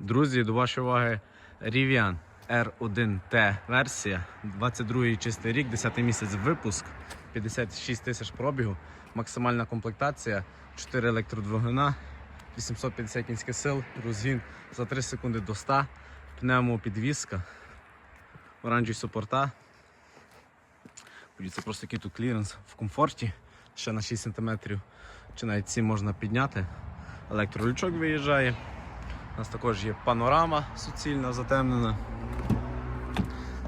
Друзі, до вашої уваги Rivian R1T версія, 22 чистий рік, 10 місяць випуск, 56 тисяч пробігу, максимальна комплектація, 4 електродвигуна, 850 кінських сил, розгін за 3 секунди до 100, пневмопідвізка, оранжеві супорта. Це просто який тут кліренс в комфорті, ще на 6 см, чи навіть 7 можна підняти. Електролючок виїжджає. У нас також є панорама суцільна затемнена.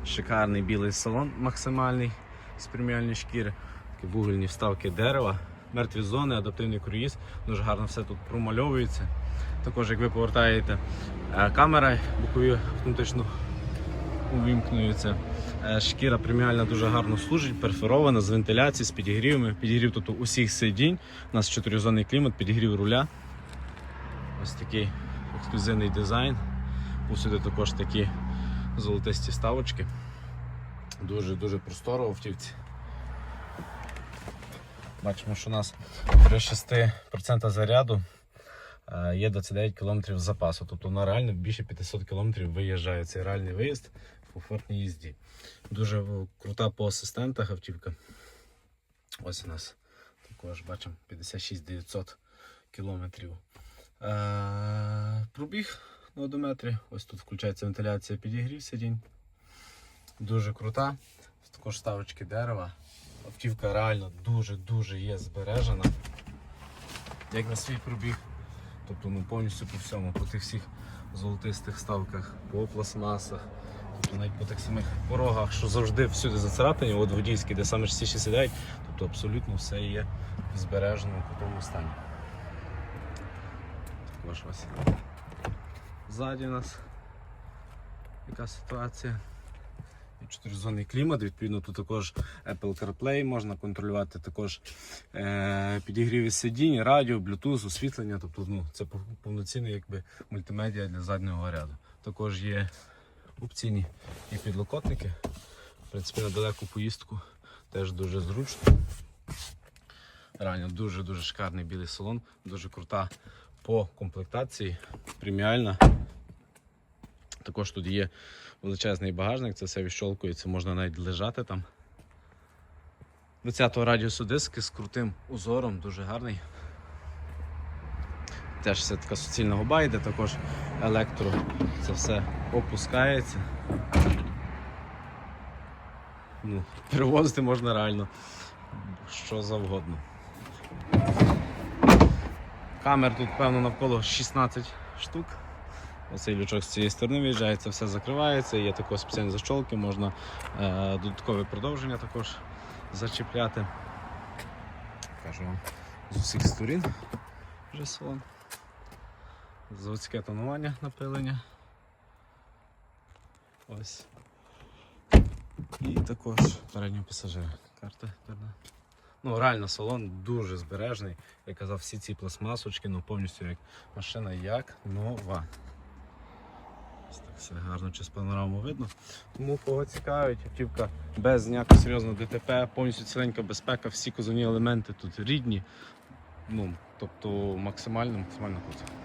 Шикарний білий салон максимальний з преміальної шкіри. Такі вугільні вставки дерева, мертві зони, адаптивний круїз. Дуже гарно все тут промальовується. Також, як ви повертаєте, е, камера бокові автоматично увімкнуються. Е, Шкіра преміальна дуже гарно служить, перфорована з вентиляцією, з підігрівами. Підігрів тут усіх сидінь. У нас чотиризонний клімат, підігрів руля. Ось такий ексклюзивний дизайн. Усюди також такі золотисті вставочки. Дуже-дуже просторо автівці. Бачимо, що у нас при 6% заряду е, є 29 км запасу. Тобто вона реально більше 500 км виїжджає. Це реальний виїзд в комфортній їзді. Дуже крута по асистентах автівка. Ось у нас також бачимо 56 900 кілометрів. Е, Пробіг на одометрі. Ось тут включається вентиляція підігрів сидінь. Дуже крута. Також ставочки дерева. Автівка реально дуже-дуже є збережена. Як на свій пробіг. Тобто ну, повністю по всьому, по тих всіх золотистих ставках, по пластмасах, тобто навіть по тих самих порогах, що завжди всюди зацарапані, от водійські, де саме частіше сідають, тобто абсолютно все є в збереженому крутому стані. Ось. Ззаді у нас яка ситуація. Чотиризонний клімат, відповідно, тут також Apple CarPlay можна контролювати, також е, підігріви сидінь, радіо, Bluetooth, освітлення, тобто ну, це пов- повноцінний якби, мультимедіа для заднього ряду. Також є опційні і підлокотники. В принципі, на далеку поїздку теж дуже зручно. Реально дуже-дуже шикарний білий салон, дуже крута по комплектації, преміальна. Також тут є величезний багажник, це все відщолкується, можна навіть лежати там. 20-го радіусу диски з крутим узором, дуже гарний. Теж все така суцільна губа йде, також електро. Це все опускається. Ну, перевозити можна реально що завгодно. Камер тут, певно, навколо 16 штук. Оцей лючок з цієї сторони виїжджає, це все закривається, є також спеціальні защолки, можна е, додаткове продовження також зачіпляти. Кажу вам з усіх сторін вже салон. Заводське тонування напилення. Ось. І також переднього пасажира. Карта. Ну, реально салон дуже збережний. Я казав, всі ці пластмасочки, ну повністю як машина як нова. Ось так все гарно через панораму видно. Тому кого цікавить, автівка без ніякого серйозного ДТП, повністю ціленька безпека, всі козовні елементи тут рідні. Ну, тобто максимально, максимально круто.